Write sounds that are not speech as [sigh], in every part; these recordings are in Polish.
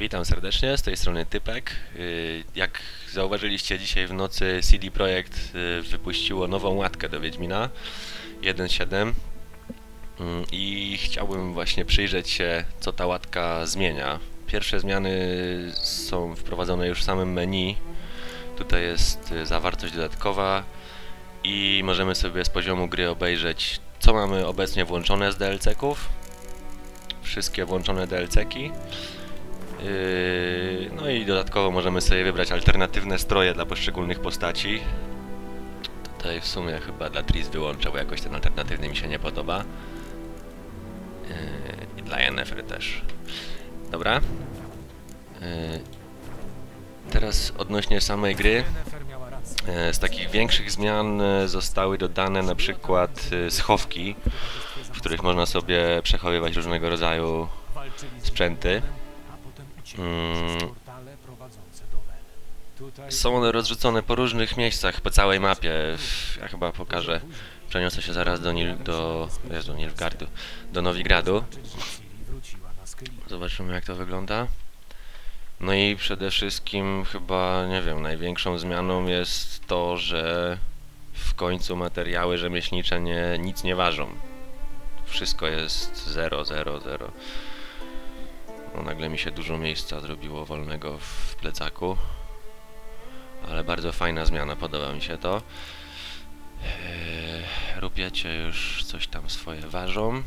Witam serdecznie, z tej strony Typek. Y, Jak zauważyliście, dzisiaj w nocy CD Projekt y, wypuściło nową łatkę do Wiedźmina 1.7 Mm, i chciałbym właśnie przyjrzeć się, co ta łatka zmienia. Pierwsze zmiany są wprowadzone już w samym menu. Tutaj jest y, zawartość dodatkowa i możemy sobie z poziomu gry obejrzeć, co mamy obecnie włączone z DLC-ków. Wszystkie włączone DLC-ki. Yy, No i dodatkowo możemy sobie wybrać alternatywne stroje dla poszczególnych postaci. Tutaj w sumie chyba dla Tris wyłączę, bo jakoś ten alternatywny mi się nie podoba. Yy, I dla Yennefer też. Dobra. Yy, Teraz odnośnie samej gry. Z takich większych zmian zostały dodane na przykład schowki, w których można sobie przechowywać różnego rodzaju sprzęty. Są one rozrzucone po różnych miejscach po całej mapie. Ja chyba pokażę. Przeniosę się zaraz do, Nil, do Jezu, Nilfgaardu, do Nowigradu. Zobaczymy jak to wygląda. No i przede wszystkim chyba, nie wiem, największą zmianą jest to, że w końcu materiały rzemieślnicze nie, nic nie ważą. Wszystko jest 0, 0, 0. Nagle mi się dużo miejsca zrobiło wolnego w plecaku. Ale bardzo fajna zmiana, podoba mi się to. Eee, Rupiecie już coś tam swoje ważą.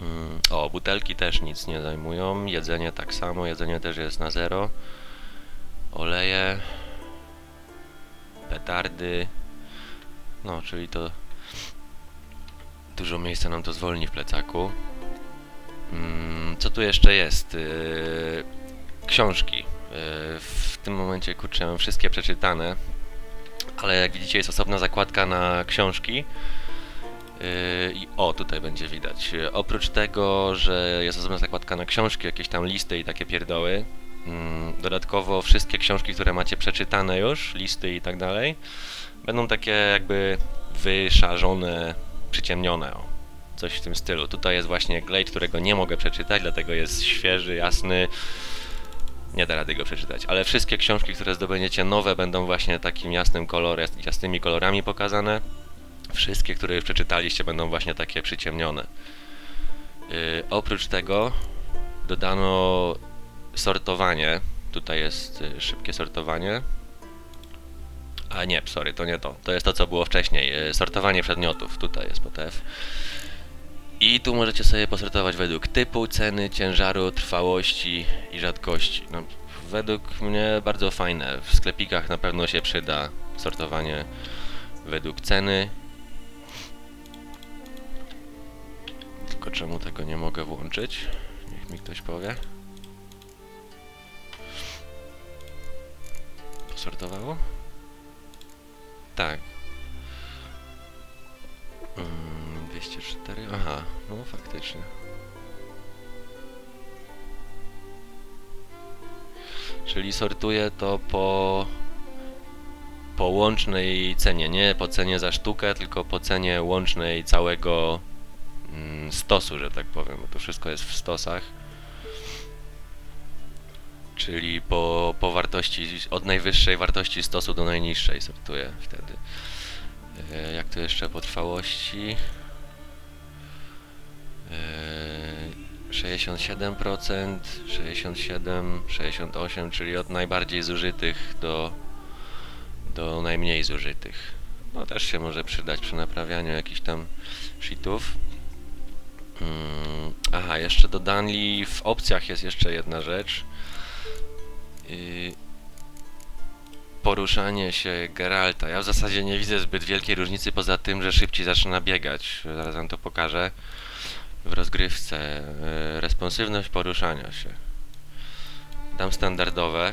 Mm, O, butelki też nic nie zajmują. Jedzenie tak samo, jedzenie też jest na zero. Oleje, petardy. No, czyli to dużo miejsca nam to zwolni w plecaku. Mm, Co tu jeszcze jest? Yy, Książki. Yy, W tym momencie kurczę mam wszystkie przeczytane, ale jak widzicie jest osobna zakładka na książki. Yy, I o, tutaj będzie widać. Oprócz tego, że jest osobna zakładka na książki, jakieś tam listy i takie pierdoły, mm, dodatkowo wszystkie książki, które macie przeczytane już, listy i tak dalej, będą takie jakby wyszarzone, przyciemnione. Coś w tym stylu. Tutaj jest właśnie Glade, którego nie mogę przeczytać, dlatego jest świeży, jasny. Nie da rady go przeczytać, ale wszystkie książki, które zdobędziecie nowe, będą właśnie takim jasnym kolorem, jasnymi kolorami pokazane. Wszystkie, które już przeczytaliście, będą właśnie takie przyciemnione. Yy, oprócz tego dodano sortowanie. Tutaj jest y, szybkie sortowanie. A nie, sorry, to nie to. To jest to, co było wcześniej. Yy, sortowanie przedmiotów. Tutaj jest PTF. I tu możecie sobie posortować według typu, ceny, ciężaru, trwałości i rzadkości. No, według mnie bardzo fajne. W sklepikach na pewno się przyda sortowanie według ceny. Tylko czemu tego nie mogę włączyć? Niech mi ktoś powie. Posortowało? Tak. Mm, 204. Aha, no faktycznie. Czyli sortuję to po po łącznej cenie, nie po cenie za sztukę, tylko po cenie łącznej całego mm, stosu, że tak powiem, bo to wszystko jest w stosach. Czyli po, po wartości, od najwyższej wartości stosu do najniższej sortuję wtedy. E, jak to jeszcze po trwałości? E, 67%, 67, 68, czyli od najbardziej zużytych do, do najmniej zużytych. No też się może przydać przy naprawianiu jakichś tam sheetów. Mm, aha, jeszcze dodali w opcjach jest jeszcze jedna rzecz. Yy, poruszanie się Geralta. Ja w zasadzie nie widzę zbyt wielkiej różnicy poza tym, że szybciej zaczyna biegać. Zaraz wam to pokażę w rozgrywce. Yy, responsywność poruszania się. Dam standardowe.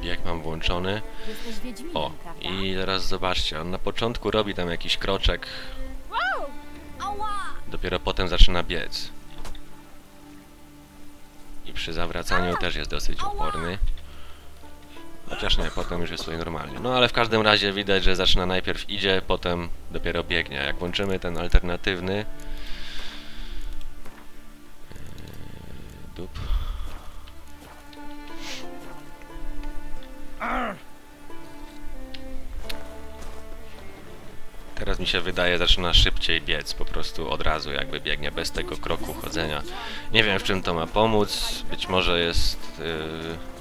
Bieg mam włączony. O, i teraz zobaczcie, on na początku robi tam jakiś kroczek, dopiero potem zaczyna biec. I przy zawracaniu też jest dosyć oporny. Chociaż nie, potem już jest sobie normalnie. No ale w każdym razie widać, że zaczyna najpierw idzie, potem dopiero biegnie. Jak włączymy ten alternatywny, dup. Teraz mi się wydaje, zaczyna szybciej biec, po prostu od razu jakby biegnie, bez tego kroku chodzenia. Nie wiem w czym to ma pomóc, być może jest... Yy...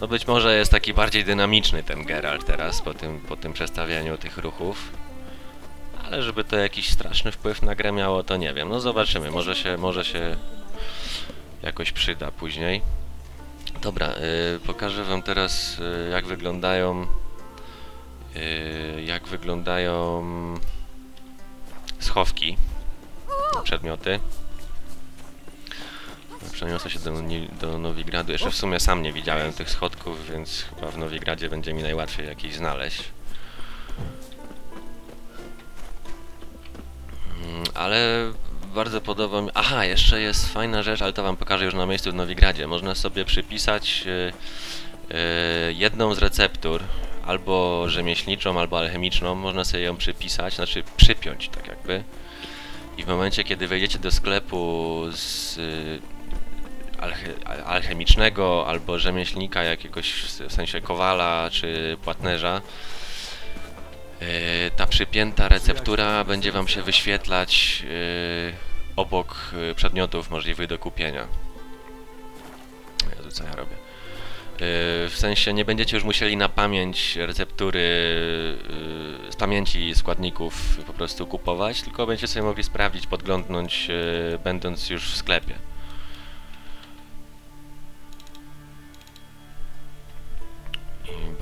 No być może jest taki bardziej dynamiczny ten Geralt teraz po tym, po tym przestawianiu tych ruchów. Ale żeby to jakiś straszny wpływ na grę miało, to nie wiem. No zobaczymy, może się, może się jakoś przyda później. Dobra, y, pokażę wam teraz y, jak wyglądają y, jak wyglądają schowki, przedmioty. Przeniosę się do, do Nowigradu. Jeszcze w sumie sam nie widziałem tych schodków, więc chyba w Nowigradzie będzie mi najłatwiej jakiś znaleźć. Mm, Ale bardzo podoba mi... Aha, jeszcze jest fajna rzecz, ale to wam pokażę już na miejscu w Nowigradzie. Można sobie przypisać y, y, jedną z receptur, albo rzemieślniczą, albo alchemiczną. Można sobie ją przypisać, znaczy przypiąć tak jakby. I w momencie, kiedy wejdziecie do sklepu z y, alche, al- alchemicznego albo rzemieślnika jakiegoś, w sensie kowala czy płatnerza, yy, ta przypięta receptura będzie Wam się wyświetlać yy, obok yy, przedmiotów możliwych do kupienia. Jezu, co ja robię? W sensie nie będziecie już musieli na pamięć receptury z pamięci składników po prostu kupować, tylko będziecie sobie mogli sprawdzić, podglądnąć, będąc już w sklepie.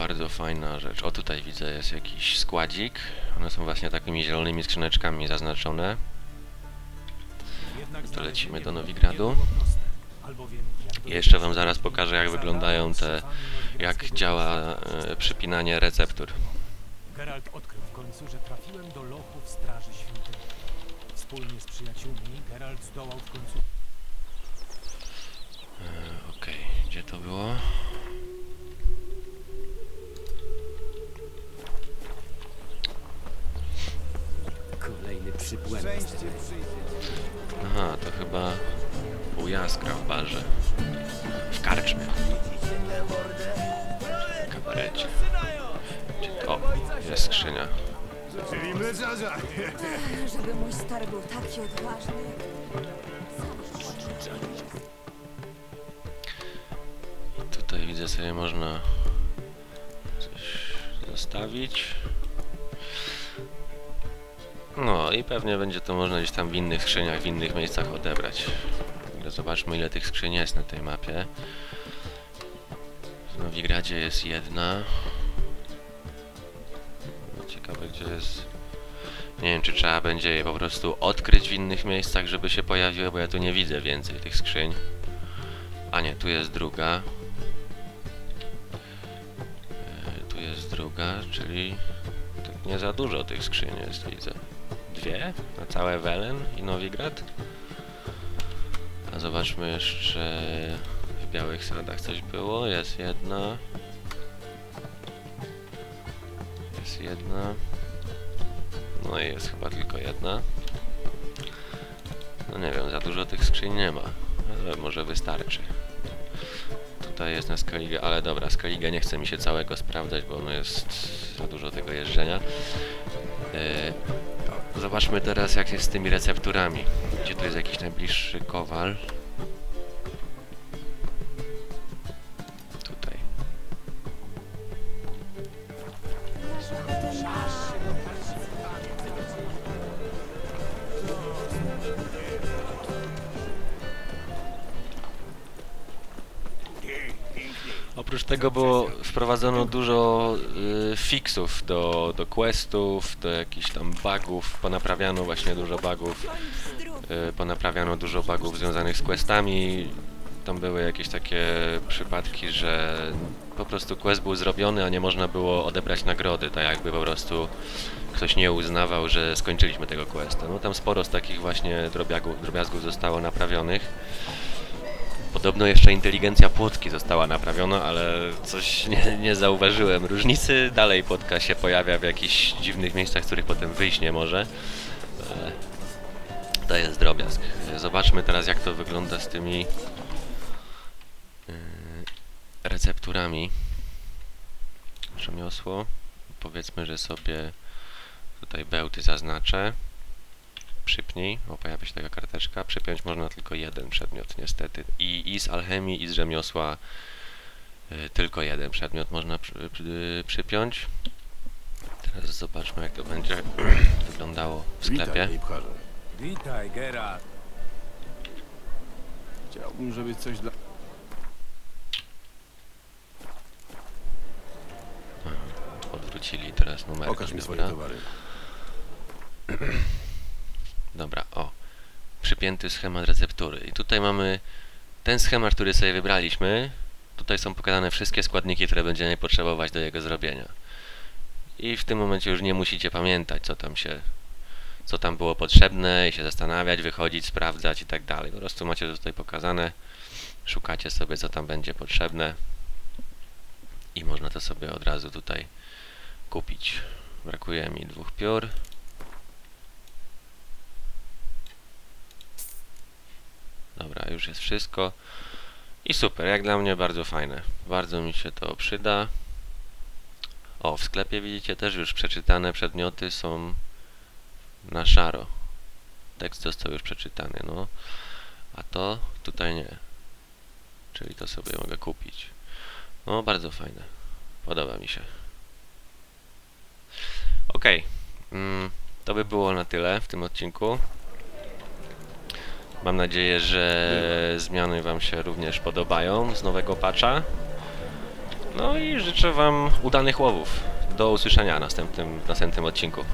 Bardzo fajna rzecz. O tutaj widzę jest jakiś składzik. One są właśnie takimi zielonymi skrzyneczkami zaznaczone. To lecimy do Nowigradu. jeszcze wam zaraz pokażę jak wyglądają te, jak działa e, przypinanie receptur. Geralt odkrył w końcu, że trafiłem do lochów Straży Świątyni. Wspólnie z przyjaciółmi Geralt zdołał w końcu E, Okej, gdzie to było? Kolejny przybłędny. Aha, to chyba u Jaskra w barze. W karczmie. W kabarecie. Gdzie to? Jest skrzynia. Żeby mój stary był taki odważny. I tutaj widzę sobie można coś zostawić. No i pewnie będzie to można gdzieś tam w innych skrzyniach, w innych miejscach odebrać. Zobaczmy ile tych skrzyń jest na tej mapie. W Nowigradzie jest jedna. No, Ciekawe gdzie jest... Nie wiem czy trzeba będzie je po prostu odkryć w innych miejscach, żeby się pojawiły, bo ja tu nie widzę więcej tych skrzyń. A nie, tu jest druga. E, Tu jest druga, czyli tak nie za dużo tych skrzyń jest, widzę. Dwie? Na całe Welen i Nowigrad? A zobaczmy jeszcze w Białych Sadach coś było. Jest jedna. Jest jedna. No i jest chyba tylko jedna. No nie wiem, za dużo tych skrzyń nie ma. Ale może wystarczy. Tutaj jest na Skellige, ale dobra, Skellige nie chce mi się całego sprawdzać, bo no jest za dużo tego jeżdżenia. E, zobaczmy teraz jak jest z tymi recepturami. Gdzie tu jest jakiś najbliższy kowal? Oprócz tego było wprowadzono dużo y, fixów do, do questów, do jakichś tam bugów, ponaprawiano właśnie dużo bugów, y, ponaprawiano dużo bugów związanych z questami. Tam były jakieś takie przypadki, że po prostu quest był zrobiony, a nie można było odebrać nagrody, tak jakby po prostu ktoś nie uznawał, że skończyliśmy tego questa. No tam sporo z takich właśnie drobiazgów, drobiazgów zostało naprawionych. Podobno jeszcze inteligencja płotki została naprawiona, ale coś nie, nie zauważyłem. Różnicy dalej płotka się pojawia w jakichś dziwnych miejscach, z których potem wyjść nie może. E, To jest drobiazg. E, Zobaczmy teraz jak to wygląda z tymi yy, recepturami. Rzemiosło. Powiedzmy, że sobie tutaj bełty zaznaczę. Przypnij. O, pojawia się taka karteczka. Przypiąć można tylko jeden przedmiot, niestety. I, i z alchemii, i z rzemiosła y, tylko jeden przedmiot można przy, przy, przypiąć. Teraz zobaczmy, jak to będzie [clears throat] wyglądało w sklepie. Witaj. Witaj, Geralt. Chciałbym, żeby coś dla... Odwrócili teraz numer. Pokaż mi swoje towary. [clears throat] Dobra, o. Przypięty schemat receptury. I tutaj mamy ten schemat, który sobie wybraliśmy. Tutaj są pokazane wszystkie składniki, które będziemy potrzebować do jego zrobienia. I w tym momencie już nie musicie pamiętać, co tam się, co tam było potrzebne i się zastanawiać, wychodzić, sprawdzać i tak dalej. Po prostu macie to tutaj pokazane. Szukacie sobie, co tam będzie potrzebne. I można to sobie od razu tutaj kupić. Brakuje mi dwóch piór. Dobra, już jest wszystko. I super, jak dla mnie bardzo fajne. Bardzo mi się to przyda. O, w sklepie widzicie też już przeczytane przedmioty są na szaro. Tekst został już przeczytany, no. A to tutaj nie. Czyli to sobie mogę kupić. No, bardzo fajne. Podoba mi się. Okej. Mm, to by było na tyle w tym odcinku. Mam nadzieję, że zmiany Wam się również podobają z nowego patcha. No i życzę Wam udanych łowów. Do usłyszenia w następnym, w następnym odcinku.